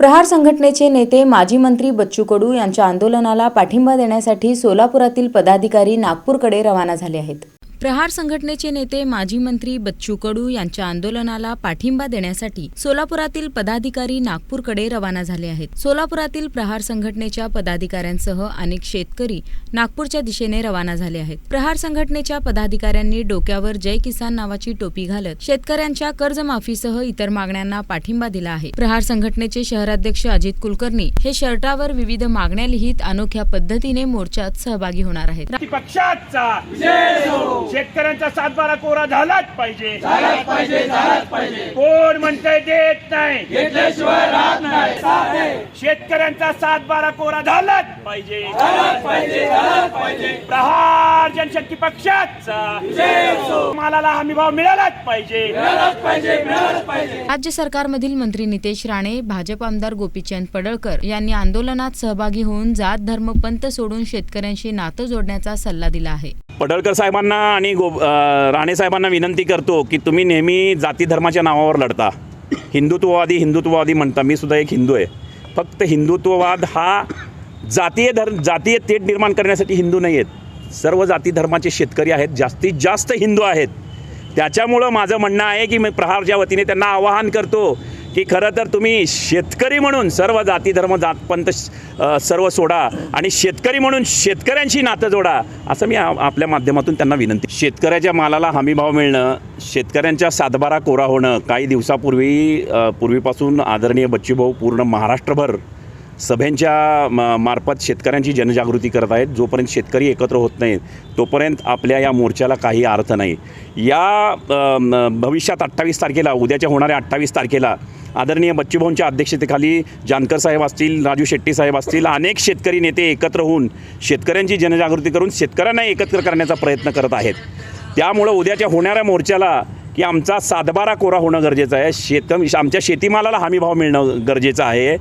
प्रहार संघटनेचे नेते माजी मंत्री बच्चू कडू यांच्या आंदोलनाला पाठिंबा देण्यासाठी सोलापुरातील पदाधिकारी नागपूरकडे रवाना झाले आहेत. प्रहार संघटनेचे नेते माजी मंत्री बच्चू कडू यांच्या आंदोलनाला पाठिंबा देण्यासाठी सोलापुरातील पदाधिकारी नागपूरकडे रवाना झाले आहेत. सोलापुरातील प्रहार संघटनेच्या पदाधिकाऱ्यांसह अनेक शेतकरी नागपूरच्या दिशेने रवाना झाले आहेत. प्रहार संघटनेच्या पदाधिकाऱ्यांनी डोक्यावर जय किसान नावाची टोपी घालत शेतकऱ्यांच्या कर्जमाफीसह इतर मागण्यांना पाठिंबा दिला आहे. प्रहार संघटनेचे शहराध्यक्ष अजित कुलकर्णी हे शर्टावर विविध मागण्या लिहित अनोख्या पद्धतीने मोर्चात सहभागी होणार आहेत. पक्षाचा शेतकऱ्यांचा सातबारा कोरा झालाच पाहिजे. झालाच पाहिजे झालाच पाहिजे. कोण म्हणतंय देत नाही. घेतल्याशिवाय राहत नाही. साधे शेतकऱ्यांचा सातबारा कोरा झालाच पाहिजे. झालाच पाहिजे झालाच पाहिजे. प्रहार जनशक्ती पक्षाचा. मालाला हमी भाव मिळालाच पाहिजे. मिळालाच पाहिजे मिळालाच पाहिजे. राज्य सरकारमधील मंत्री नितेश राणे भाजप आमदार गोपीचंद पडळकर यांनी आंदोलनात सहभागी होऊन जात धर्म पंथ सोडून शेतकऱ्यांशी नातं जोडण्याचा सल्ला दिला आहे. पडळकर साहेबांना आणि गो राणे साहेबांना विनंती करतो की तुम्ही नेहमी जाती धर्माच्या नावावर लढता. हिंदुत्ववादी हिंदुत्ववादी म्हणता. मी सुद्धा एक हिंदू आहे. फक्त हिंदुत्ववाद हा जातीय धर्म जातीय तेढ निर्माण करण्यासाठी हिंदू नाही आहेत सर्व जाती धर्माचे शेतकरी आहेत जास्तीत जास्त हिंदू आहेत. त्याच्यामुळं माझं म्हणणं आहे की मी प्रहारच्या वतीने त्यांना आवाहन करतो की खरं तर तुम्ही शेतकरी म्हणून सर्व जाती धर्म जातपंत सर्व सोडा आणि शेतकरी म्हणून शेतकऱ्यांशी नातं जोडा असं मी आपल्या माध्यमातून त्यांना विनंती. शेतकऱ्याच्या मालाला हमीभाव मिळणं शेतकऱ्यांच्या सातबारा कोरा होणं काही दिवसापूर्वी पूर्वीपासून आदरणीय बच्चूभाऊ पूर्ण महाराष्ट्रभर सभेंच्या म- मार्फत शेतकऱ्यांची जनजागृती करत आहेत. जोपर्यंत शेतकरी एकत्र होत नाहीत तोपर्यंत आपल्या या मोर्चाला काही अर्थ नाही. या भविष्यात अठ्ठावीस तारखेला उद्याच्या होणाऱ्या अठ्ठावीस तारखेला आदरणीय बच्चूभाऊंच्या अध्यक्षतेखाली जानकर साहेब असतील राजू शेट्टी साहेब असतील अनेक शेतकरी नेते एकत्र होऊन शेतकऱ्यांची जनजागृती करून शेतकऱ्यांना एकत्र करण्याचा प्रयत्न करत आहेत. त्यामुळं उद्याच्या होणाऱ्या मोर्चाला की आमचा सातबारा कोरा होणं गरजेचं आहे. शेत आमच्या शेतीमालाला हमीभाव मिळणं गरजेचं आहे.